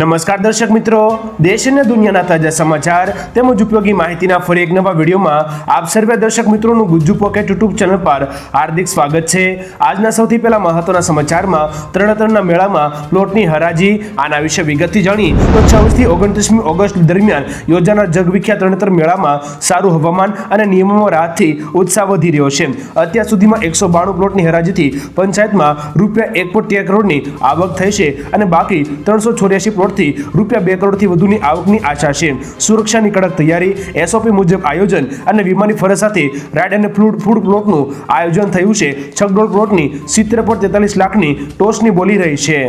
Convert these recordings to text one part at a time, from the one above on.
નમસ્કાર દર્શક મિત્રો, દેશ અને દુનિયાના તાજા સમાચાર તેમજ ઉપયોગી માહિતીના ફરી એક નવા વિડીયોમાં આપ સર્વે દર્શક મિત્રોનું ગુજ્જુ પોકેટ યુટ્યુબ ચેનલ પર હાર્દિક સ્વાગત છે. આજના સૌથી પહેલા મહત્વના સમાચારમાં ત્રણતરના મેળામાં પ્લોટની હરાજી, આના વિશે વિગતથી જાણી તો છવ્વીસથી ઓગણત્રીસમી ઓગસ્ટ દરમિયાન યોજાનાર જગવિખ્યાત તરણતર મેળામાં સારું હવામાન અને નિયમોમાં રાહતથી ઉત્સાહ વધી રહ્યો છે. અત્યાર સુધીમાં એકસો બાણું પ્લોટની હરાજીથી પંચાયતમાં રૂપિયા એક પોઈન્ટ તેર કરોડની આવક થઈ છે અને બાકી ત્રણસો ચોર્યાસી પ્લોટથી રૂપિયા બે કરોડથી વધુની આવકની આશા છે. સુરક્ષાની કડક તૈયારી એસઓપી મુજબ આયોજન અને વીમાની ફરજ સાથે રાઇડ અને ફૂડ ફૂડ પ્લોટનું આયોજન થયું છે. છગડોળ પ્લોટની સિત્તેર પોઈન્ટ તેતાલીસ લાખની ટોચની બોલી રહી છે.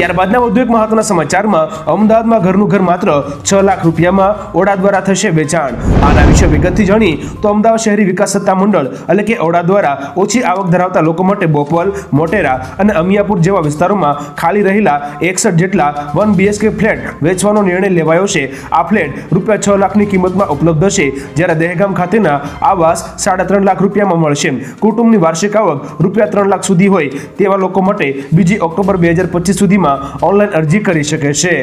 ત્યારબાદના વધુ એક મહત્વના સમાચારમાં અમદાવાદમાં ઘરનું ઘર માત્ર છ લાખ રૂપિયામાં ઓડા દ્વારા થશે વેચાણ. આના વિશે વિગતથી જાણી તો અમદાવાદ શહેરી વિકાસ સત્તા મંડળ એટલે કે ઓડા દ્વારા ઓછી આવક ધરાવતા લોકો માટે બોપલ, મોટેરા અને અમિયાપુર જેવા વિસ્તારોમાં ખાલી રહેલા એકસઠ જેટલા વન બીએચકે ફ્લેટ વેચવાનો નિર્ણય લેવાયો છે. આ ફ્લેટ રૂપિયા છ લાખની કિંમતમાં ઉપલબ્ધ છે જ્યારે દહેગામ ખાતેના આવાસ સાડા ત્રણ લાખ રૂપિયામાં મળશે. કુટુંબની વાર્ષિક આવક રૂપિયા ત્રણ લાખ સુધી હોય તેવા લોકો માટે બીજી ઓક્ટોબર બે હજાર પચીસ સુધીમાં ઓનલાઈન અરજી કરી શકે છે.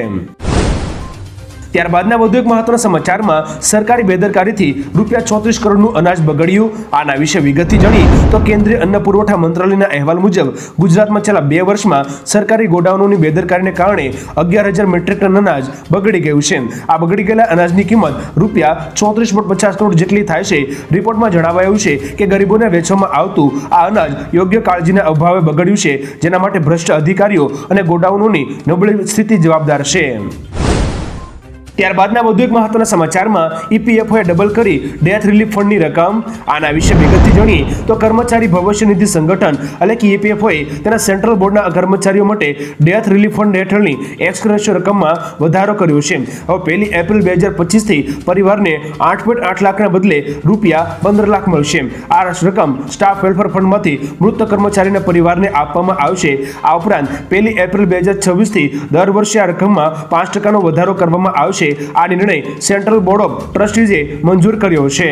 ત્યારબાદના વધુ એક મહત્વના સમાચારમાં સરકારી બેદરકારીથી રૂપિયા ચોત્રીસ કરોડનું અનાજ બગડ્યું. આના વિશે વિગતથી જાણી તો કેન્દ્રીય અન્ન પુરવઠા મંત્રાલયના અહેવાલ મુજબ ગુજરાતમાં છેલ્લા બે વર્ષમાં સરકારી ગોડાઉનોની બેદરકારીને કારણે અગિયાર હજાર મેટ્રિક ટન અનાજ બગડી ગયું છે. આ બગડી ગયેલા અનાજની કિંમત રૂપિયા ચોત્રીસ પોઈન્ટ પચાસ કરોડ જેટલી થાય છે. રિપોર્ટમાં જણાવાયું છે કે ગરીબોને વેચવામાં આવતું આ અનાજ યોગ્ય કાળજીના અભાવે બગડ્યું છે, જેના માટે ભ્રષ્ટ અધિકારીઓ અને ગોડાઉનોની નબળી સ્થિતિ જવાબદાર છે. ત્યારબાદના વધુ એક મહત્વના સમાચારમાં ઈપીએફઓએ ડબલ કરી ડેથ રિલીફ ફંડની રકમ. આના વિશે વિગતથી જાણીએ તો કર્મચારી ભવિષ્ય નિધિ સંગઠન એટલે કે ઈપીએફઓએ તેના સેન્ટ્રલ બોર્ડના કર્મચારીઓ માટે ડેથ રિલીફ ફંડ હેઠળની એક્સક્રેશિયો રકમમાં વધારો કર્યો છે. હવે પહેલી એપ્રિલ બે હજાર પચીસથી પરિવારને આઠ પોઈન્ટ આઠ લાખના બદલે રૂપિયા પંદર લાખ મળશે. આ રકમ સ્ટાફ વેલફેર ફંડમાંથી મૃત કર્મચારીના પરિવારને આપવામાં આવશે. આ ઉપરાંત પહેલી એપ્રિલ બે હજાર છવ્વીસથી દર વર્ષે આ રકમમાં પાંચ ટકાનો વધારો કરવામાં આવશે. આ નિર્ણય સેન્ટ્રલ બોર્ડ ઓફ ટ્રસ્ટીઝે મંજૂર કર્યો છે.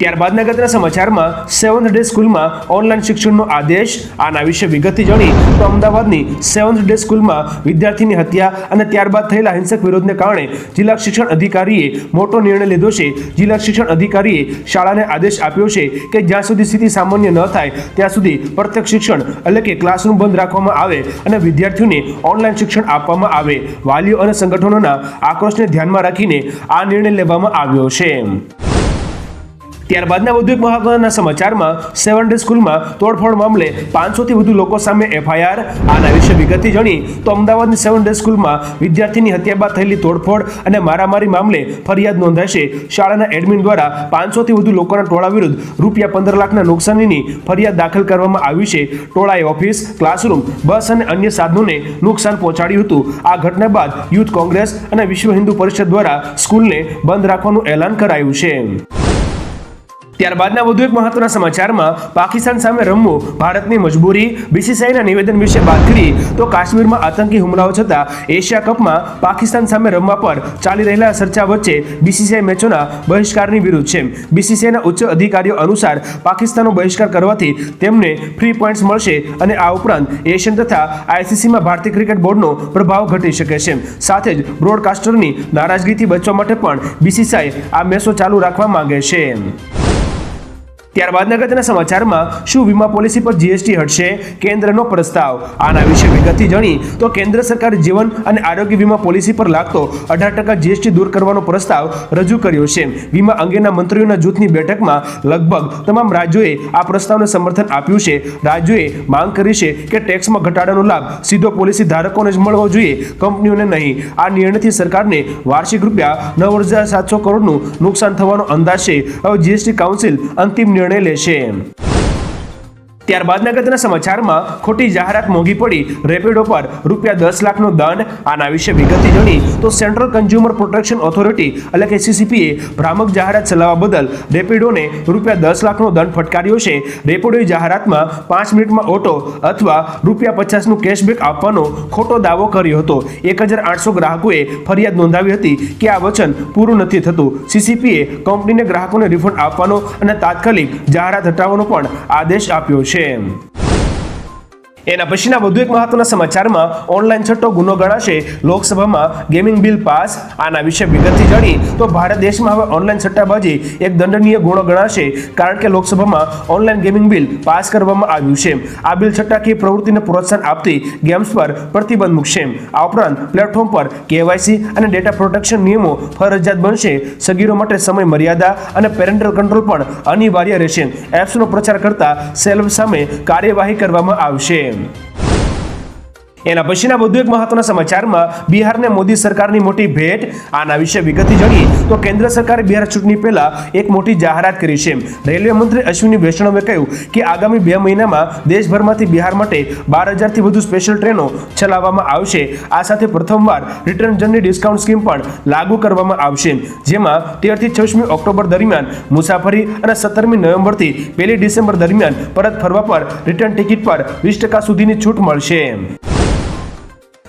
ત્યારબાદના ગતના સમાચારમાં સેવન્થ ડે સ્કૂલમાં ઓનલાઈન શિક્ષણનો આદેશ, આના વિશે વિગતથી જાણી તો અમદાવાદની સેવન્થ ડે સ્કૂલમાં વિદ્યાર્થીની હત્યા અને ત્યારબાદ થયેલા હિંસક વિરોધને કારણે જિલ્લા શિક્ષણ અધિકારીએ મોટો નિર્ણય લીધો છે. જિલ્લા શિક્ષણ અધિકારીએ શાળાને આદેશ આપ્યો છે કે જ્યાં સુધી સ્થિતિ સામાન્ય ન થાય, ત્યાં સુધી પ્રત્યક્ષ શિક્ષણ એટલે કે ક્લાસરૂમ બંધ રાખવામાં આવે અને વિદ્યાર્થીઓને ઓનલાઈન શિક્ષણ આપવામાં આવે. વાલીઓ અને સંગઠનોના આક્રોશને ધ્યાનમાં રાખીને આ નિર્ણય લેવામાં આવ્યો છે. ત્યારબાદના વધુ એક મહત્વના સમાચારમાં સેવન ડે સ્કૂલમાં તોડફોડ મામલે પાંચસોથી વધુ લોકો સામે એફઆઈઆર. આના વિશે વિગતથી જાણી તો અમદાવાદની સેવન ડે સ્કૂલમાં વિદ્યાર્થીની હત્યા બાદ થયેલી તોડફોડ અને મારામારી મામલે ફરિયાદ નોંધાશે. શાળાના એડમિન દ્વારા પાંચસોથી વધુ લોકોના ટોળા વિરુદ્ધ રૂપિયા પંદર લાખના નુકસાનીની ફરિયાદ દાખલ કરવામાં આવી છે. ટોળાએ ઓફિસ, ક્લાસરૂમ, બસ અને અન્ય સાધનોને નુકસાન પહોંચાડ્યું હતું. આ ઘટના બાદ યુથ કોંગ્રેસ અને વિશ્વ હિન્દુ પરિષદ દ્વારા સ્કૂલને બંધ રાખવાનું એલાન કરાયું છે. ત્યારબાદના વધુ એક મહત્વના સમાચારમાં પાકિસ્તાન સામે રમવું ભારતની મજબૂરી. બીસીસીઆઈના નિવેદન વિશે વાત કરી તો કાશ્મીરમાં આતંકી હુમલાઓ છતાં એશિયા કપમાં પાકિસ્તાન સામે રમવા પર ચાલી રહેલા ચર્ચા વચ્ચે બીસીસીઆઈ મેચોના બહિષ્કારની વિરુદ્ધ છે. બીસીસીઆઈના ઉચ્ચ અધિકારીઓ અનુસાર પાકિસ્તાનનો બહિષ્કાર કરવાથી તેમને ફ્રી પોઈન્ટ્સ મળશે અને આ ઉપરાંત એશિયન તથા આઈસીસીમાં ભારતીય ક્રિકેટ બોર્ડનો પ્રભાવ ઘટી શકે છે. સાથે જ બ્રોડકાસ્ટરની નારાજગીથી બચવા માટે પણ બીસીસીઆઈ આ મેચો ચાલુ રાખવા માંગે છે. ત્યારબાદના અગત્યના સમાચારમાં શું વીમા પોલિસી પર જીએસટી હટશે? કેન્દ્રનો પ્રસ્તાવ. આના વિશે વિગતથી જાણી તો કેન્દ્ર સરકારે જીવન અને આરોગ્ય વીમા પોલિસી પર લાગતો અઢાર ટકા જીએસટી દૂર કરવાનો પ્રસ્તાવ રજૂ કર્યો છે. વીમા અંગેના મંત્રીઓના જૂથની બેઠકમાં લગભગ તમામ રાજ્યોએ આ પ્રસ્તાવને સમર્થન આપ્યું છે. રાજ્યોએ માંગ કરી છે કે ટેક્સમાં ઘટાડાનો લાભ સીધો પોલિસી ધારકોને જ મળવો જોઈએ, કંપનીઓને નહીં. આ નિર્ણયથી સરકારને વાર્ષિક રૂપિયા નવ હજાર સાતસો કરોડનું નુકસાન થવાનો અંદાજ છે. હવે જીએસટી કાઉન્સિલ અંતિમ નિર્ણય લેશે. ત્યારબાદના અગત્યના સમાચારમાં ખોટી જાહેરાત મોંઘી પડી. રેપિડો પર રૂપિયા દસ લાખનો દંડ આના વિશે વિગતથી જોડી તો સેન્ટ્રલ કન્ઝ્યુમર પ્રોટેક્શન ઓથોરિટી એટલે કે સીસીપીએ ભ્રામક જાહેરાત ચલાવવા બદલ રેપિડોને રૂપિયા દસ લાખનો દંડ ફટકાર્યો છે. રેપિડોએ જાહેરાતમાં પાંચ મિનિટમાં ઓટો અથવા રૂપિયા પચાસનું કેશબેક આપવાનો ખોટો દાવો કર્યો હતો. એક હજાર આઠસો ગ્રાહકોએ ફરિયાદ નોંધાવી હતી કે આ વચન પૂરું નથી થતું. સીસીપીએ કંપનીને ગ્રાહકોને રિફંડ આપવાનો અને તાત્કાલિક જાહેરાત હટાવવાનો પણ આદેશ આપ્યો છે. Jim. એના પછીના વધુ એક મહત્વના સમાચારમાં ઓનલાઈન છઠ્ઠો ગુનો ગણાશે. લોકસભામાં ગેમિંગ બિલ પાસ, આના વિશે વિગતથી જાણી તો ભારત દેશમાં હવે ઓનલાઈન સટ્ટાબાજી એક દંડનીય ગુનો ગણાશે, કારણ કે લોકસભામાં ઓનલાઈન ગેમિંગ બિલ પાસ કરવામાં આવ્યું છે. આ બિલ છટ્ટાકીય પ્રવૃત્તિને પ્રોત્સાહન આપતી ગેમ્સ પર પ્રતિબંધ મૂકશે. આ ઉપરાંત પ્લેટફોર્મ પર કેવાયસી અને ડેટા પ્રોટેક્શન નિયમો ફરજિયાત બનશે. સગીરો માટે સમય મર્યાદા અને પેરેન્ટલ કંટ્રોલ પણ અનિવાર્ય રહેશે. એપ્સનો પ્રચાર કરતા સેલ્ફ સામે કાર્યવાહી કરવામાં આવશે. Ukraine. એના પછીના વધુ એક મહત્વના સમાચારમાં બિહારને મોદી સરકારની મોટી ભેટ, આના વિશે વિગતથી જાણીએ તો કેન્દ્ર સરકારે બિહાર ચૂંટણી પહેલા એક મોટી જાહેરાત કરી છે. રેલવે મંત્રી અશ્વિની વૈષ્ણવે કહ્યું કે આગામી બે મહિનામાં દેશભરમાંથી બિહાર માટે બાર હજારથી વધુ સ્પેશિયલ ટ્રેનો ચલાવવામાં આવશે. આ સાથે પ્રથમવાર રિટર્ન જર્ની ડિસ્કાઉન્ટ સ્કીમ પણ લાગુ કરવામાં આવશે. જેમાં તેરથી છવ્વીસમી ઓક્ટોબર દરમિયાન મુસાફરી અને સત્તરમી નવેમ્બરથી પહેલી ડિસેમ્બર દરમિયાન પરત ફરવા પર રિટર્ન ટિકિટ પર વીસ ટકા સુધીની છૂટ મળશે.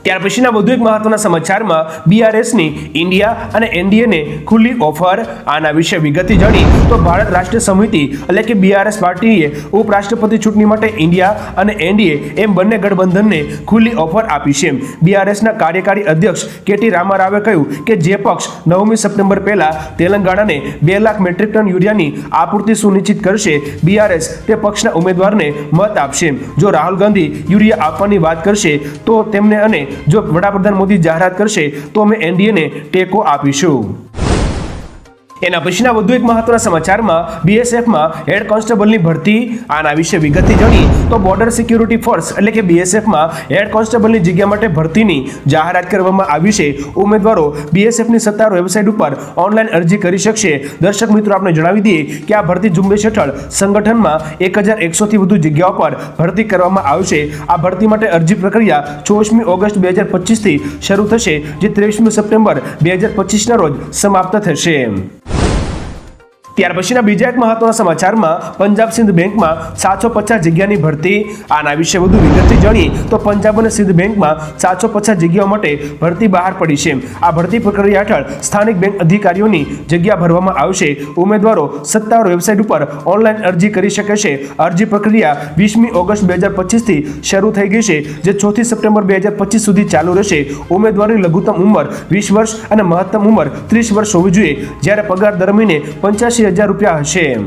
ત્યાર પછીના વધુ એક મહત્વના સમાચારમાં બીઆરએસની ઇન્ડિયા અને એનડીએને ખુલ્લી ઓફર. આના વિશે વિગતે જાણી તો ભારત રાષ્ટ્રીય સમિતિ એટલે કે બીઆરએસ પાર્ટીએ ઉપરાષ્ટ્રપતિ ચૂંટણી માટે ઇન્ડિયા અને એનડીએ એમ બંને ગઠબંધનને ખુલ્લી ઓફર આપી છે. બીઆરએસના કાર્યકારી અધ્યક્ષ કેટી રામારાવે કહ્યું કે જે પક્ષ નવમી સપ્ટેમ્બર પહેલા તેલંગાણાને બે લાખ મેટ્રિક ટન યુરિયાની આપૂર્તિ સુનિશ્ચિત કરશે બીઆરએસ તે પક્ષના ઉમેદવારને મત આપશે. જો રાહુલ ગાંધી યુરિયા આપવાની વાત કરશે, તો તેમને અને જો વડાપ્રધાન મોદી જાહેરાત કરશે તો અમે એનડીએને ટેકો આપીશું. એના પછીના વધુ એક મહત્વના સમાચારમાં બીએસએફમાં હેડ કોન્સ્ટેબલની ભરતી, આના વિશે વિગતથી જાણી તો બોર્ડર સિક્યુરિટી ફોર્સ એટલે કે બીએસએફમાં હેડ કોન્સ્ટેબલની જગ્યા માટે ભરતીની જાહેરાત કરવામાં આવી છે. ઉમેદવારો બીએસએફની સત્તાવાર વેબસાઇટ ઉપર ઓનલાઈન અરજી કરી શકશે. દર્શક મિત્રો આપણે જણાવી દઈએ કે આ ભરતી ઝુંબેશ હેઠળ સંગઠનમાં એક હજાર એકસોથી વધુ જગ્યાઓ પર ભરતી કરવામાં આવશે આ ભરતી માટે અરજી પ્રક્રિયા ચોવીસમી ઓગસ્ટ બે હજાર પચીસથી શરૂ થશે, જે ત્રેવીસમી સપ્ટેમ્બર બે હજાર પચીસના રોજ સમાપ્ત થશે. ત્યાર પછીના બીજા એક મહત્વના સમાચારમાં પંજાબ સિંધ બેંકમાં સાતસો પચાસ જગ્યાની ભરતી. આના વિશે વધુ વિગતથી જાણીએ તો પંજાબ અને સિંધ બેંકમાં સાતસો પચાસ જગ્યાઓ માટે ભરતી બહાર પડી છે. આ ભરતી પ્રક્રિયા હેઠળ સ્થાનિક બેંક અધિકારીઓની જગ્યા ભરવામાં આવશે. ઉમેદવારો સત્તાવાર વેબસાઇટ ઉપર ઓનલાઈન અરજી કરી શકે છે. અરજી પ્રક્રિયા વીસમી ઓગસ્ટ બે હજાર પચીસથી શરૂ થઈ ગઈ છે, જે ચોથી સપ્ટેમ્બર બે હજાર પચીસ સુધી ચાલુ રહેશે. ઉમેદવારની લઘુત્તમ ઉંમર વીસ વર્ષ અને મહત્તમ ઉંમર ત્રીસ વર્ષ હોવી જોઈએ. જ્યારે પગાર દર મહિને પંચ્યાસી રૂપિયા હશે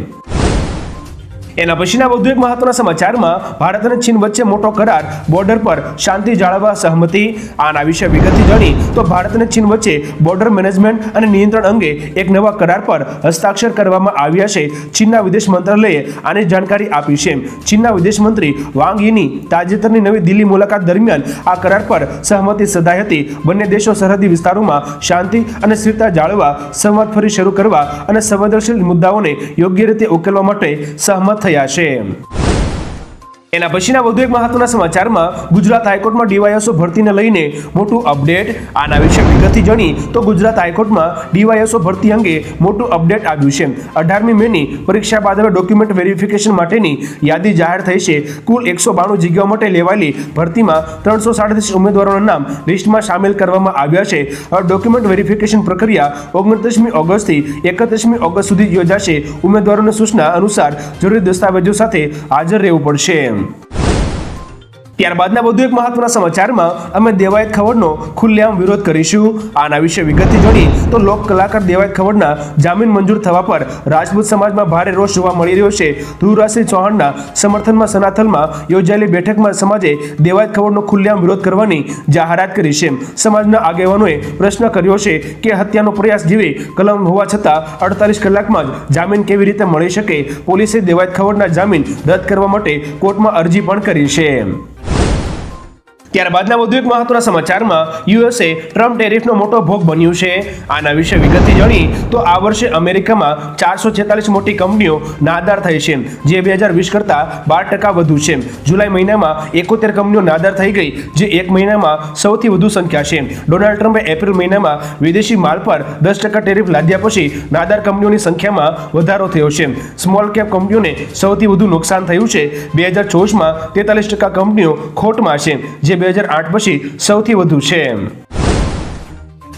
એના પછીના વધુ એક મહત્વના સમાચારમાં ભારત અને ચીન વચ્ચે મોટો કરાર બોર્ડર પર શાંતિ જાળવવા સહમતિ. આના વિશે વિગતથી જાણી તો ભારત અને ચીન વચ્ચે બોર્ડર મેનેજમેન્ટ અને નિયંત્રણ અંગે એક નવા કરાર પર હસ્તાક્ષર કરવામાં આવ્યા છે. ચીનના વિદેશ મંત્રાલયે આની જાણકારી આપી છે. ચીનના વિદેશ મંત્રી વાંગ યીની તાજેતરની નવી દિલ્હી મુલાકાત દરમિયાન આ કરાર પર સહમતિ સધાઈ હતી. બંને દેશો સરહદી વિસ્તારોમાં શાંતિ અને સ્થિરતા જાળવવા સંવાદ ફરી શરૂ કરવા અને સંવેદનશીલ મુદ્દાઓને યોગ્ય રીતે ઉકેલવા માટે સહમત થયા છે. એના પછીના વધુ એક મહત્વના સમાચારમાં ગુજરાત હાઈકોર્ટમાં ડીવાયએસઓ ભરતીને લઈને મોટું અપડેટ આના વિશે વિગતથી જાણી તો ગુજરાત હાઈકોર્ટમાં ડીવાયએસઓ ભરતી અંગે મોટું અપડેટ આવ્યું છે. અઢારમી મેની પરીક્ષા બાદ હવે ડોક્યુમેન્ટ વેરિફિકેશન માટેની યાદી જાહેર થઈ છે. કુલ એકસો બાણું જગ્યાઓ માટે લેવાયેલી ભરતીમાં ત્રણસો સાડત્રીસ ઉમેદવારોના નામ લિસ્ટમાં સામેલ કરવામાં આવ્યા છે. હવે ડોક્યુમેન્ટ વેરિફિકેશન પ્રક્રિયા ઓગણત્રીસમી ઓગસ્ટથી એકત્રીસમી ઓગસ્ટ સુધી યોજાશે. ઉમેદવારોની સૂચના અનુસાર જરૂરી દસ્તાવેજો સાથે હાજર રહેવું પડશે. ત્યારબાદના વધુ એક મહત્વના સમાચારમાં અમે દેવાયત ખવડનો ખુલ્લેઆમ વિરોધ કરીશું. આના વિશે વિગતથી જોડી તો લોક કલાકાર દેવાયત ખવડના જામીન મંજૂર થવા પર રાજપૂત સમાજમાં ભારે રોષ જોવા મળી રહ્યો છે. ધ્રુવરાજસિંહ ચૌહાણના સમર્થનમાં સનાથલમાં યોજાયેલી બેઠકમાં સમાજે દેવાયત ખવડનો ખુલ્લેઆમ વિરોધ કરવાની જાહેરાત કરી છે. સમાજના આગેવાનોએ પ્રશ્ન કર્યો છે કે હત્યાનો પ્રયાસ જેવી કલમ હોવા છતાં અડતાલીસ કલાકમાં જ જામીન કેવી રીતે મળી શકે? પોલીસે દેવાયત ખવડના જામીન રદ કરવા માટે કોર્ટમાં અરજી પણ કરી છે. ત્યારબાદના વધુ એક મહત્વના સમાચારમાં યુએસએ ટ્રમ્પ ટેરિફનો મોટો ભોગ બન્યું છે. આના વિશે વિગતથી જાણી તો આ વર્ષે અમેરિકામાં ચારસો છેતાલીસ મોટી કંપનીઓ નાદાર થઈ છે, જે બે હજાર વીસ કરતાં બાર ટકા વધુ છે. જુલાઈ મહિનામાં એકોતેર કંપનીઓ નાદાર થઈ ગઈ, જે એક મહિનામાં સૌથી વધુ સંખ્યા છે. ડોનાલ્ડ ટ્રમ્પે એપ્રિલ મહિનામાં વિદેશી માલ પર દસ ટકા ટેરિફ લાદ્યા પછી નાદાર કંપનીઓની સંખ્યામાં વધારો થયો છે. સ્મોલ કેપ કંપનીઓને સૌથી વધુ નુકસાન થયું છે. બે હજાર ચોવીસમાં તેતાલીસ ટકા કંપનીઓ ખોટમાં છે, જે બે હજાર આઠ પછી સૌથી વધુ છે.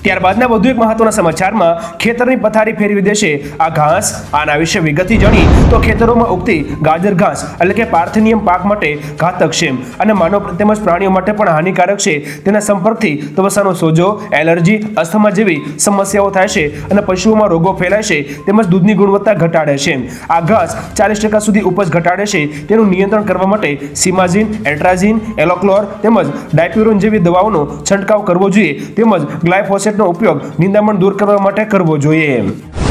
ત્યારબાદના વધુ એક મહત્વના સમાચારમાં ખેતરની પથારી ફેરવી દેશે આ ઘાસ, આના વિશે વિગતથી જાણી તો ખેતરોમાં ઉગતી ગાજર ઘાસ એટલે કે પાર્થિનિયમ પાક માટે ઘાતક છે. અને માનવ તેમજ પ્રાણીઓ માટે પણ હાનિકારક છે. તેના સંપર્કથી ત્વચાનો સોજો, એલર્જી, અસ્થમા જેવી સમસ્યાઓ થાય છે અને પશુઓમાં રોગો ફેલાય છે તેમજ દૂધની ગુણવત્તા ઘટાડે છે. આ ઘાસ ચાલીસ ટકા સુધી ઉપજ ઘટાડે છે. તેનું નિયંત્રણ કરવા માટે સિમાઝિન, એલ્ટ્રાઝિન, એલોક્લોર તેમજ ડાયપ્યુરોન જેવી દવાઓનો છંટકાવ કરવો જોઈએ તેમજ ગ્લાયફોસેટનો ઉપયોગ નિંદામણ દૂર કરવા માટે કરવો જોઈએ.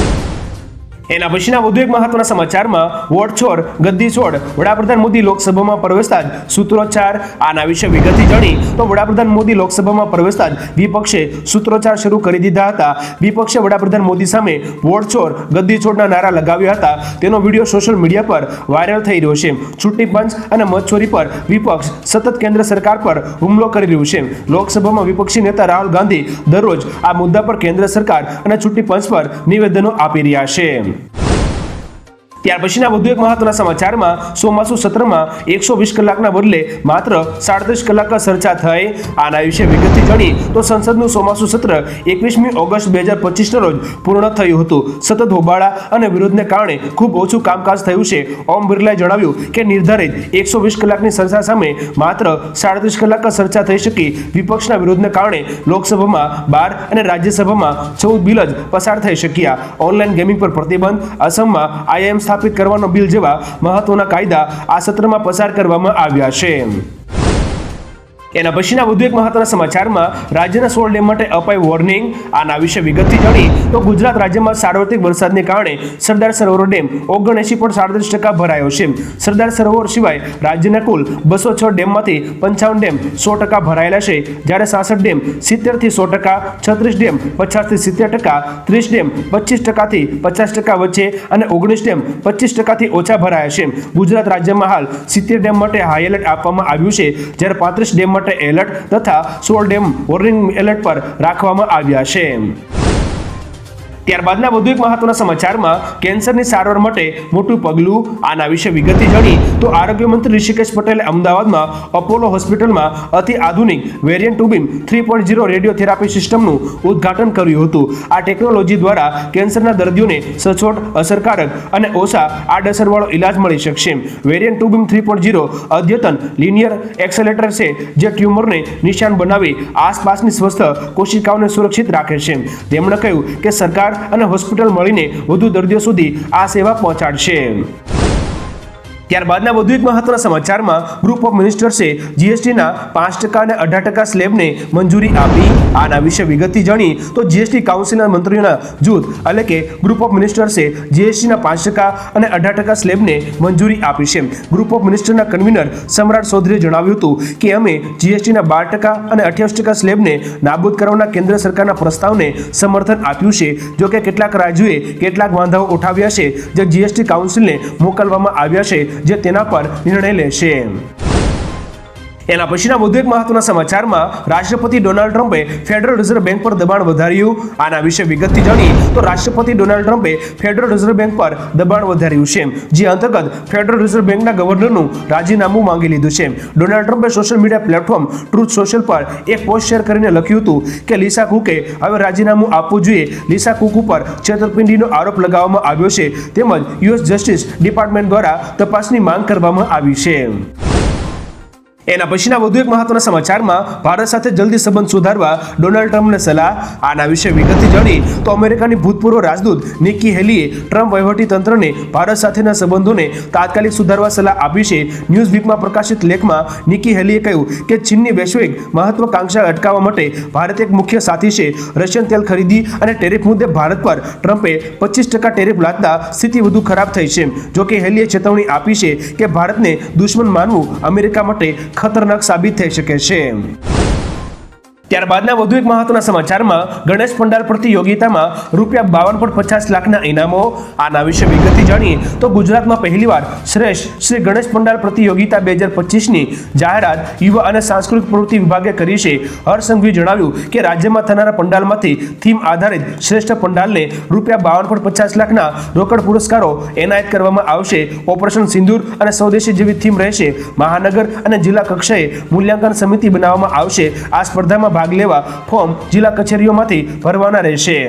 એના પછીના વધુ એક મહત્વના સમાચારમાં વોટછોડ ગદ્દી છોડ વડાપ્રધાન મોદી લોકસભામાં પ્રવેશતા જ સૂત્રોચ્ચાર. આના વિશે વિગતથી જાણી તો વડાપ્રધાન મોદી લોકસભામાં પ્રવેશતા જ વિપક્ષે સૂત્રોચ્ચાર શરૂ કરી દીધા હતા. વિપક્ષે વડાપ્રધાન મોદી સામે વોટછોર ગદ્દી છોડના નારા લગાવ્યા હતા. તેનો વીડિયો સોશિયલ મીડિયા પર વાયરલ થઈ રહ્યો છે. ચૂંટણી પંચ અને મતચોરી પર વિપક્ષ સતત કેન્દ્ર સરકાર પર હુમલો કરી રહ્યું છે. લોકસભામાં વિપક્ષી નેતા રાહુલ ગાંધી દરરોજ આ મુદ્દા પર કેન્દ્ર સરકાર અને ચૂંટણી પંચ પર નિવેદનો આપી રહ્યા છે. ત્યાર પછીના વધુ એક મહત્વના સમાચારમાં ચોમાસુ સત્રમાં એકસો વીસ કલાકના બદલે માત્ર સાડત્રીસ કલાક ચર્ચા થઈ. આના વિશે વિગતથી જાણી તો સંસદનું ચોમાસુ સત્ર એકવીસમી ઓગસ્ટ બે હજાર પચીસના રોજ પૂર્ણ થયું હતું. સતત હોબાળા અને વિરોધને કારણે ખૂબ ઓછું કામકાજ થયું છે. ઓમ બિરલાએ જણાવ્યું કે નિર્ધારિત એકસો વીસ કલાકની ચર્ચા સામે માત્ર સાડત્રીસ કલાક ચર્ચા થઈ શકી. વિપક્ષના વિરોધને કારણે લોકસભામાં બાર અને રાજ્યસભામાં ચૌદ બિલ જ પસાર થઈ શક્યા. ઓનલાઈન ગેમિંગ પર પ્રતિબંધ. અસમમાં આઈએમ સ્થાપિત કરવાનો બિલ જેવા મહત્વના કાયદા આ સત્રમાં પસાર કરવામાં આવ્યા છે. એના પછીના વધુ એક મહત્વના સમાચારમાં રાજ્યના સોળ ડેમ માટે અપાઈ વોર્નિંગ આના વિશે વિગતથી જાણી તો ગુજરાત રાજ્યમાં સાર્વત્રિક વરસાદને કારણે સરદાર સરોવર ડેમ ઓગણએંસી પોઈન્ટ સાડત્રીસ ટકા ભરાયો છે. સરદાર સરોવર સિવાય રાજ્યના કુલ બસો છ ડેમમાંથી પંચાવન ડેમ સો ટકા ભરાયેલા છે. જ્યારે સાસઠ ડેમ સિત્તેરથી સો ટકા, છત્રીસ ડેમ પચાસથી સિત્તેર ટકા, ત્રીસ ડેમ પચીસ ટકાથી પચાસ ટકા વચ્ચે અને ઓગણીસ ડેમ પચીસ ટકાથી ઓછા ભરાયા છે. ગુજરાત રાજ્યમાં હાલ સિત્તેર ડેમ માટે હાઈ એલર્ટ આપવામાં આવ્યું છે. જ્યારે પાંત્રીસ ડેમ માટે એલર્ટ તથા સોળ ડેમ વોર્નિંગ એલર્ટ પર રાખવામાં આવ્યા છે. ત્યારબાદના વધુ એક મહત્વના સમાચારમાં કેન્સરની સારવાર માટે મોટું પગલું આના વિશે વિગતથી જાણી તો આરોગ્ય મંત્રી ઋષિકેશ પટેલે અમદાવાદમાં અપોલો હોસ્પિટલમાં અતિ આધુનિક variant TrueBeam three point zero radiotherapy સિસ્ટમનું ઉદ્ઘાટન કર્યું હતું. આ ટેકનોલોજી દ્વારા કેન્સરના દર્દીઓને સચોટ, અસરકારક અને ઓછા આડઅસરવાળો ઇલાજ મળી શકશે. Variant TrueBeam three point zero અદ્યતન લિનિયર એક્સેલેટર છે જે ટ્યુમરને નિશાન બનાવી આસપાસની સ્વસ્થ કોશિકાઓને સુરક્ષિત રાખે છે. તેમણે કહ્યું કે સરકાર અને હોસ્પિટલ મળીને વધુ દર્દીઓ સુધી આ સેવા પહોંચાડશે. ત્યારબાદના વધુ એક મહત્વના સમાચારમાં ગ્રુપ ઓફ મિનિસ્ટર્સે જીએસટીના પાંચ ટકા અને અઢાર ટકા સ્લેબને મંજૂરી આપી. આના વિશે વિગતથી જાણી તો જીએસટી કાઉન્સિલના મંત્રીઓના જૂથ એટલે કે ગ્રુપ ઓફ મિનિસ્ટર્સે જીએસટીના પાંચ ટકા અને અઢાર ટકા સ્લેબને મંજૂરી આપી છે. ગ્રુપ ઓફ મિનિસ્ટરના કન્વીનર સમ્રાટ ચૌધરીએ જણાવ્યું હતું કે અમે જીએસટીના બાર ટકા અને અઠ્યાવીસ ટકા સ્લેબને નાબૂદ કરવાના કેન્દ્ર સરકારના પ્રસ્તાવને સમર્થન આપ્યું છે. જોકે કેટલાક રાજ્યોએ કેટલાક વાંધાઓ ઉઠાવ્યા છે, જે જીએસટી કાઉન્સિલને મોકલવામાં આવ્યા છે. જે તેના પર નિર્ણય લેશે. એના પછીના વધુ એક મહત્વના સમાચારમાં રાષ્ટ્રપતિ ડોનાલ્ડ ટ્રમ્પે ફેડરલ રિઝર્વ બેંક પર દબાણ વધાર્યું. આના વિશે વિગતથી જાણી તો રાષ્ટ્રપતિ ડોનાલ્ડ ટ્રમ્પે ફેડરલ રિઝર્વ બેંક પર દબાણ વધાર્યું છે. જે અંતર્ગત ફેડરલ રિઝર્વ બેંકના ગવર્નરનું રાજીનામું માંગી લીધું છે. ડોનાલ્ડ ટ્રમ્પે social media platform Truth Social પર એક પોસ્ટ શેર કરીને લખ્યું હતું કે લિસા કુકે હવે રાજીનામું આપવું જોઈએ. લિસા કુક ઉપર છેતરપિંડીનો આરોપ લગાવવામાં આવ્યો છે. તેમજ યુએસ જસ્ટિસ ડિપાર્ટમેન્ટ દ્વારા તપાસની માંગ કરવામાં આવી છે. એના પછીના વધુ એક મહત્વના સમાચારમાં ભારત સાથે જલ્દી સંબંધ સુધારવા ડોનાલ્ડ ટ્રમ્પને સલાહ. આના વિશે વિગતથી જાણી તો અમેરિકાની ભૂતપૂર્વ રાજદૂત નિકી હેલીએ ટ્રમ્પ વહીવટી તંત્રને ભારત સાથેના સંબંધોને તાત્કાલિક સુધારવા સલાહ આપી છે. ન્યૂઝ વીકમાં પ્રકાશિત લેખમાં નિકી હેલીએ કહ્યું કે ચીનની વૈશ્વિક મહત્વાકાંક્ષા અટકાવવા માટે ભારત એક મુખ્ય સાથી છે. રશિયન તેલ ખરીદી અને ટેરિફ મુદ્દે ભારત પર ટ્રમ્પે પચીસ ટકા ટેરિફ લાદતા સ્થિતિ વધુ ખરાબ થઈ છે. જોકે હેલીએ ચેતવણી આપી છે કે ભારતને દુશ્મન માનવું અમેરિકા માટે ખતરનાક સાબિત થઈ શકે છે. ત્યારબાદના વધુ એક મહત્વના સમાચારમાં ગણેશ પંડાલ પ્રતિયોગિતામાં રૂપિયા બાવન પોઈન્ટ પચાસ લાખના ઇનામો. આના વિશે વિગતથી જાણીએ તો ગુજરાતમાં પહેલીવાર શ્રેષ્ઠ શ્રી ગણેશ પંડાલ પ્રતિયોગિતા બે હજાર પચીસની જાહેરાત યુવા અને સાંસ્કૃતિક પ્રવૃત્તિ વિભાગે કરી છે. હર્ષસંઘવીએ જણાવ્યું કે રાજ્યમાં થનારા પંડાલમાંથી થીમ આધારિત શ્રેષ્ઠ પંડાલને રૂપિયા બાવન પોઈન્ટ પચાસ લાખના રોકડ પુરસ્કારો એનાયત કરવામાં આવશે. ઓપરેશન સિંદૂર અને સ્વદેશી જેવી થીમ રહેશે. મહાનગર અને જિલ્લા કક્ષાએ મૂલ્યાંકન સમિતિ બનાવવામાં આવશે. આ સ્પર્ધામાં ભાગ લેવા ફોર્મ જિલ્લા કચેરીઓમાંથી ભરવાના રહેશે.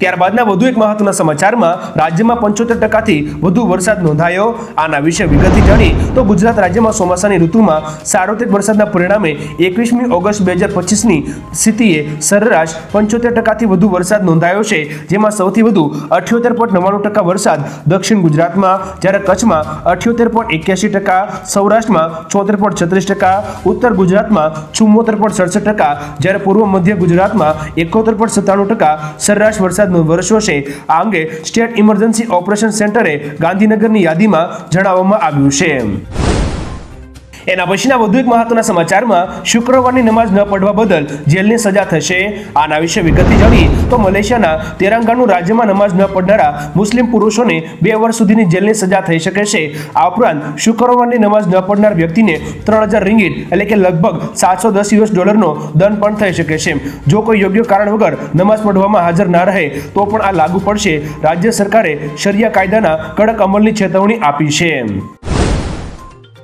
ત્યારબાદના વધુ એક મહત્વના સમાચારમાં રાજ્યમાં પંચોતેર ટકાથી વધુ વરસાદ નોંધાયો. આના વિશે વિગતથી જાણી તો ગુજરાત રાજ્યમાં ચોમાસાની ઋતુમાં સાર્વત્રિક વરસાદના પરિણામે એકવીસમી ઓગસ્ટ બે હજાર પચીસની સ્થિતિએ સરેરાશ પંચોતેર ટકાથી વધુ વરસાદ નોંધાયો છે, જેમાં સૌથી વધુ અઠ્યોતેર પોઈન્ટ નવ્વાણું ટકા વરસાદ દક્ષિણ ગુજરાતમાં, જ્યારે કચ્છમાં અઠ્યોતેર પોઈન્ટ એક્યાસી ટકા, સૌરાષ્ટ્રમાં ચોતેર પોઈન્ટ છત્રીસ ટકા, ઉત્તર ગુજરાતમાં ચુમ્મોતેર પોઈન્ટ સડસઠ ટકા, જ્યારે પૂર્વ મધ્ય ગુજરાતમાં એકોતેર પોઈન્ટ સત્તાણું ટકા સરેરાશ વરસાદ વરસ્યો છે આ અંગે સ્ટેટ ઇમરજન્સી ઓપરેશન સેન્ટરે ગાંધીનગરની યાદીમાં જણાવવામાં આવ્યું છે. એના પછીના વધુ એક મહત્વના સમાચારમાં શુક્રવારની નમાઝ ન પડવા બદલ જેલની સજા થશે. આના વિશે વિગતથી જાણીએ તો મલેશિયાના તેરંગાનું રાજ્યમાં નમાઝ ન પડનારા મુસ્લિમ પુરુષોને બે વર્ષ સુધીની જેલની સજા થઈ શકે છે. આ ઉપરાંત શુક્રવારની નમાઝ ન પડનાર વ્યક્તિને ત્રણ હજાર રિંગીટ એટલે કે લગભગ સાતસો દસ યુએસ ડોલરનો દંડ પણ થઈ શકે છે. જો કોઈ યોગ્ય કારણ વગર નમાઝ પઢવામાં હાજર ના રહે, તો પણ આ લાગુ પડશે. રાજ્ય સરકારે શરિયા કાયદાના કડક અમલની ચેતવણી આપી છે.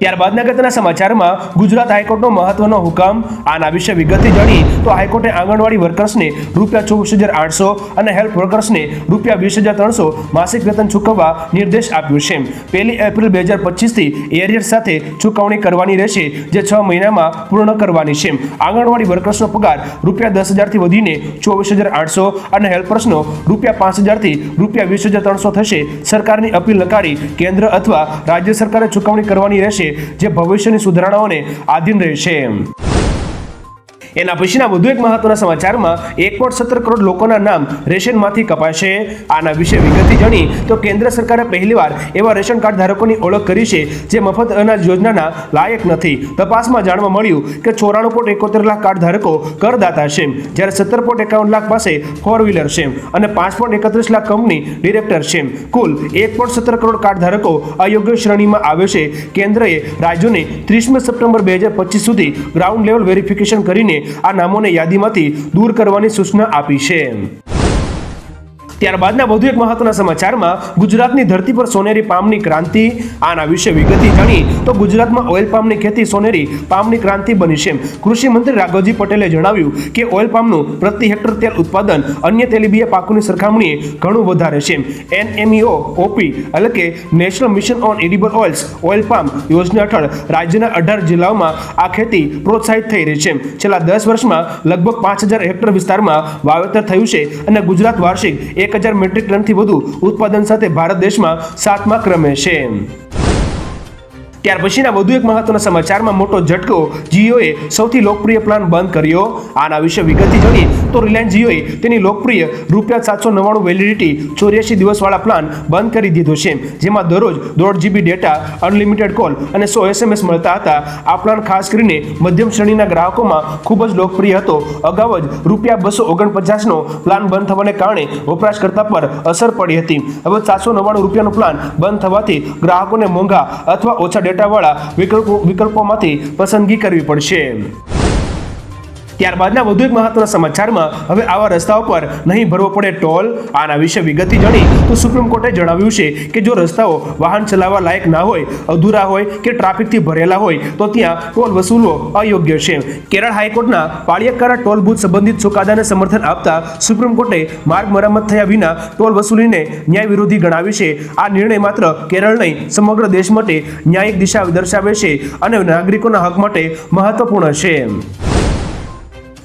ત્યારબાદના અગત્યના સમાચારમાં ગુજરાત હાઈકોર્ટનો મહત્વનો હુકમ. આના વિશે વિગતથી જાણી તો હાઈકોર્ટે આંગણવાડી વર્કર્સને રૂપિયા ચોવીસ હજાર આઠસો અને હેલ્પ વર્કર્સને રૂપિયા વીસ હજાર ત્રણસો માસિક વેતન ચૂકવવા નિર્દેશ આપ્યો છે. પહેલી એપ્રિલ બે હજાર પચીસથી એરિયર સાથે ચૂકવણી કરવાની રહેશે, જે છ મહિનામાં પૂર્ણ કરવાની છે. આંગણવાડી વર્કર્સનો પગાર રૂપિયા દસ હજારથી વધીને ચોવીસ હજાર આઠસો અને હેલ્પર્સનો રૂપિયા પાંચ હજારથી રૂપિયા વીસ હજાર ત્રણસો થશે. સરકારની અપીલ નકારી કેન્દ્ર અથવા રાજ્ય સરકારે ચૂકવણી કરવાની રહેશે જે ભવિષ્યની સુધારણાઓને આધીન રહેશે. એના પછીના વધુ એક મહત્વના સમાચારમાં એક પોઈન્ટ સત્તર કરોડ લોકોના નામ રેશનમાંથી કપાશે. આના વિશે વિગતથી જાણી તો કેન્દ્ર સરકારે પહેલીવાર એવા રેશન કાર્ડ ધારકોની ઓળખ કરી છે, જે મફત અનાજ યોજનાના લાયક નથી. તપાસમાં જાણવા મળ્યું કે ચોરાણું પોઈન્ટ એકોતેર લાખ કાર્ડ ધારકો કરદાતા છે, જ્યારે સત્તર પોઈન્ટ એકાવન લાખ પાસે ફોર વ્હીલર છે અને પાંચ પોઈન્ટ એકત્રીસ લાખ કંપની ડિરેક્ટર છે. કુલ એક પોઈન્ટ સત્તર કરોડ કાર્ડ ધારકો અયોગ્ય શ્રેણીમાં આવે છે. કેન્દ્રએ રાજ્યોને ત્રીસમી સપ્ટેમ્બર બે હજાર પચીસ સુધી ગ્રાઉન્ડ લેવલ વેરિફિકેશન કરીને આ નામોને યાદીમાંથી દૂર કરવાની સૂચના આપી છે. ત્યારબાદના વધુ એક મહત્વના સમાચારમાં ગુજરાતની ધરતી પર સોનેરી પામની ક્રાંતિ, આના વિશે વિગતિ જાણી તો ગુજરાતમાં ઓઇલ પામની ખેતી સોનેરી પામની ક્રાંતિ બની છે. કૃષિ મંત્રી રાઘવજી પટેલે જણાવ્યું કે ઓઇલ પામનું પ્રતિ હેક્ટર તેલ ઉત્પાદન અન્ય તેલીબીયા પાકોની સરખામણીએ ઘણું વધારે છે. એનએમઈઓ, ઓપી એટલે કે national mission on edible oils, oil palm યોજના હેઠળ રાજ્યના અઢાર જિલ્લાઓમાં આ ખેતી પ્રોત્સાહિત થઈ રહી છે. છેલ્લા દસ વર્ષમાં લગભગ પાંચ હજાર હેક્ટર વિસ્તારમાં વાવેતર થયું છે અને ગુજરાત વાર્ષિક એક હજાર મેટ્રિક ટનથી વધુ ઉત્પાદન સાથે ભારત દેશમાં સાતમા ક્રમે છે. ત્યાર પછીના વધુ એક મહત્વના સમાચારમાં મોટો ઝટકો જીઓએ સૌથી લોકપ્રિય પ્લાન બંધ કર્યો. આના વિશે વિગતથી જાણી તો રિલાયન્સ જીઓએ તેની લોકપ્રિય રૂપિયા સાતસો નવ્વાણું વેલિડિટી ચોર્યાસી દિવસવાળા પ્લાન બંધ કરી દીધો છે. જેમાં દરરોજ દોઢ જીબી ડેટા અનલિમિટેડ કોલ અને સો એસએમએસ મળતા હતા. આ પ્લાન ખાસ કરીને મધ્યમ શ્રેણીના ગ્રાહકોમાં ખૂબ જ લોકપ્રિય હતો. અગાઉ જ રૂપિયા બસો ઓગણપચાસનો પ્લાન બંધ થવાને કારણે વપરાશકર્તા પર અસર પડી હતી. હવે સાતસો નવ્વાણું રૂપિયાનો પ્લાન બંધ થવાથી ગ્રાહકોને મોંઘા અથવા ઓછા ડેટાવાળા વિકલ્પો વિકલ્પોમાંથી પસંદગી કરવી પડશે. ત્યારબાદના વધુ એક મહત્વના સમાચારમાં, હવે આવા રસ્તાઓ પર નહીં ભરવો પડે ટોલ. આના વિશે વિગતથી જાણી, તો સુપ્રીમ કોર્ટે જણાવ્યું છે કે જો રસ્તાઓ વાહન ચલાવવા લાયક ના હોય, અધૂરા હોય કે ટ્રાફિકથી ભરેલા હોય, તો ત્યાં ટોલ વસૂલવો અયોગ્ય છે. કેરળ હાઈકોર્ટના પાળિયકારા ટોલ બુથ સંબંધિત ચુકાદાને સમર્થન આપતા સુપ્રીમ કોર્ટે માર્ગ મરામત થયા વિના ટોલ વસૂલીને ન્યાય વિરોધી ગણાવી છે. આ નિર્ણય માત્ર કેરળ નહીં, સમગ્ર દેશ માટે ન્યાયિક દિશા દર્શાવે છે અને નાગરિકોના હક માટે મહત્વપૂર્ણ છે.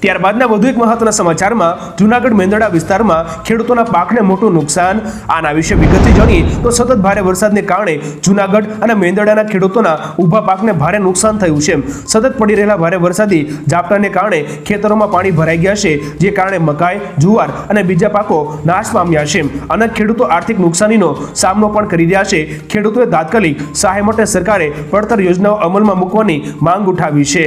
ત્યારબાદના વધુ એક મહત્વના સમાચારમાં જૂનાગઢ મેંદડા વિસ્તારમાં ખેડૂતોના પાકને મોટું નુકસાન. આના વિશે વિગતથી જાણીએ તો સતત ભારે વરસાદને કારણે જૂનાગઢ અને મેંદડાના ખેડૂતોના ઊભા પાકને ભારે નુકસાન થયું છે. સતત પડી રહેલા ભારે વરસાદી ઝાપટાને કારણે ખેતરોમાં પાણી ભરાઈ ગયા છે, જે કારણે મકાઈ, જુવાર અને બીજા પાકો નાશ પામ્યા છે. અને ખેડૂતો આર્થિક નુકસાનીનો સામનો પણ કરી રહ્યા છે. ખેડૂતોએ તાત્કાલિક સહાય માટે સરકારે પડતર યોજનાઓ અમલમાં મૂકવાની માંગ ઉઠાવી છે.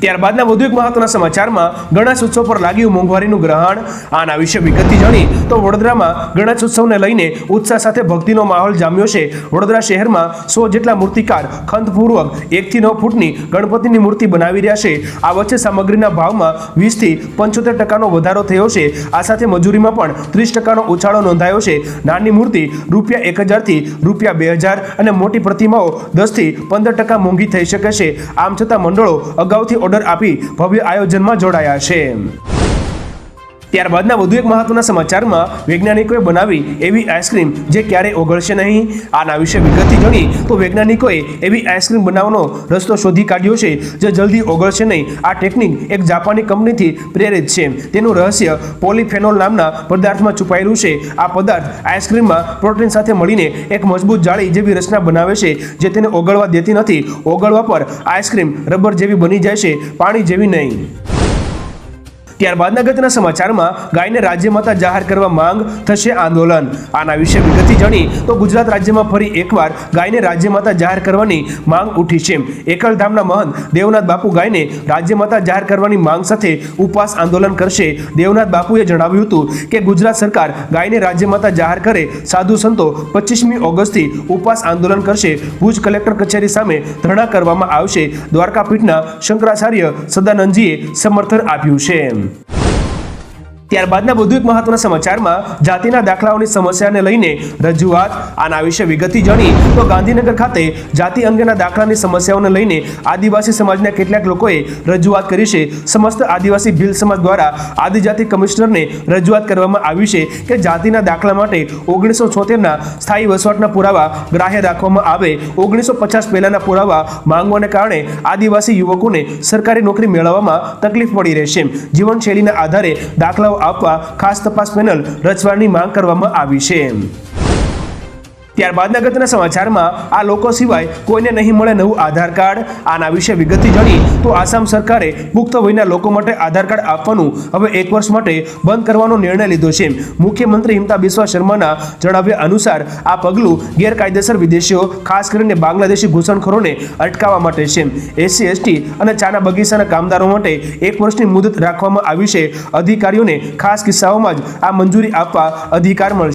ત્યારબાદના વધુ એક મહત્વના સમાચારમાં ગણેશ ઉત્સવ પર લાગ્યું મોંઘવારીનું ગ્રહણ. આના વિશે વિગતથી જાણી તો વડોદરામાં ગણેશ ઉત્સવને લઈને ઉત્સાહ સાથે ભક્તિનો માહોલ જામ્યો છે. વડોદરા શહેરમાં સો જેટલા મૂર્તિકાર ખંતપૂર્વક એકથી નવ ફૂટની ગણપતિની મૂર્તિ બનાવી રહ્યા છે. આ વચ્ચે સામગ્રીના ભાવમાં વીસથી પંચોતેર ટકાનો વધારો થયો છે. આ સાથે મજૂરીમાં પણ ત્રીસ ટકાનો ઉછાળો નોંધાયો છે. નાની મૂર્તિ રૂપિયા એક હજારથી રૂપિયા બે હજાર અને મોટી પ્રતિમાઓ દસથી પંદર ટકા મોંઘી થઈ શકે છે. આમ છતાં મંડળો અગાઉથી ઓર્ડર આપી ભવ્ય આયોજનમાં જોડાયા છે. ત્યારબાદના વધુ એક મહત્વના સમાચારમાં વૈજ્ઞાનિકોએ બનાવી એવી આઈસ્ક્રીમ જે ક્યારેય ઓગળશે નહીં. આના વિશે વિગતથી જાણી તો વૈજ્ઞાનિકોએ એવી આઈસ્ક્રીમ બનાવવાનો રસ્તો શોધી કાઢ્યો છે જે જલ્દી ઓગળશે નહીં. આ ટેકનિક એક જાપાની કંપનીથી પ્રેરિત છે. તેનું રહસ્ય પોલીફેનોલ નામના પદાર્થમાં છુપાયેલું છે. આ પદાર્થ આઈસ્ક્રીમમાં પ્રોટીન સાથે મળીને એક મજબૂત જાળી જેવી રચના બનાવે છે જે તેને ઓગળવા દેતી નથી. ઓગળવા પર આઈસ્ક્રીમ રબર જેવી બની જાય છે. પાણી જેવી નહીં. ત્યારબાદના અગત્યના સમાચારમાં ગાયને રાજ્યમાતા જાહેર કરવા માંગ થશે આંદોલન. આના વિશે વિગતથી જાણી તો ગુજરાત રાજ્યમાં ફરી એકવાર ગાયને રાજ્યમાતા જાહેર કરવાની માંગ ઉઠી છે. એકલધામના મહંત દેવનાથ બાપુ ગાયને રાજ્યમાતા જાહેર કરવાની માંગ સાથે ઉપવાસ આંદોલન કરશે. દેવનાથ બાપુએ જણાવ્યું હતું કે ગુજરાત સરકાર ગાયને રાજ્યમાતા જાહેર કરે. સાધુ સંતો પચીસમી ઓગસ્ટથી ઉપવાસ આંદોલન કરશે. ભુજ કલેક્ટર કચેરી સામે ધરણા કરવામાં આવશે. દ્વારકાપીઠના શંકરાચાર્ય સદાનંદજીએ સમર્થન આપ્યું છે. soon. ત્યારબાદના વધુ એક મહત્વના સમાચારમાં જાતિના દાખલાઓની સમસ્યાને લઈને રજૂઆત, આના વિશે વિગતથી જાણી તો ગાંધીનગર ખાતે જાતિ અંગેના દાખલાની સમસ્યાઓને લઈને આદિવાસી સમાજના કેટલાક લોકોએ રજૂઆત કરી છે. સમસ્ત આદિવાસી ભીલ સમાજ દ્વારા આદિજાતિ કમિશનરને રજૂઆત કરવામાં આવી છે કે જાતિના દાખલા માટે ઓગણીસો છોતેરના સ્થાયી વસવાટના પુરાવા ગ્રાહ્ય રાખવામાં આવે. ઓગણીસો પચાસ પહેલાના પુરાવા માંગવાને કારણે આદિવાસી યુવકોને સરકારી નોકરી મેળવવામાં તકલીફ પડી રહેશે. જીવનશૈલીના આધારે દાખલાઓ આપવા ખાસ તપાસ પેનલ રચવાની માંગ કરવામાં આવી છે. ત્યારબાદના અગત્યના સમાચારમાં આ લોકો સિવાય કોઈને નહીં મળે નવું આધાર કાર્ડ. આના વિશે વિગતથી જાણી તો આસામ સરકારે પુખ્ત વયના લોકો માટે આધાર કાર્ડ આપવાનું હવે એક વર્ષ માટે બંધ કરવાનો નિર્ણય લીધો છે. મુખ્યમંત્રી હિમતા બિસ્વા શર્માના જણાવ્યા અનુસાર આ પગલું ગેરકાયદેસર વિદેશીઓ, ખાસ કરીને બાંગ્લાદેશી ઘૂસણખોરોને અટકાવવા માટે છે. એસસી, એસટી અને ચાના બગીચાના કામદારો માટે એક વર્ષની મુદત રાખવામાં આવી છે. અધિકારીઓને ખાસ કિસ્સાઓમાં જ આ મંજૂરી આપવા અધિકાર મળશે.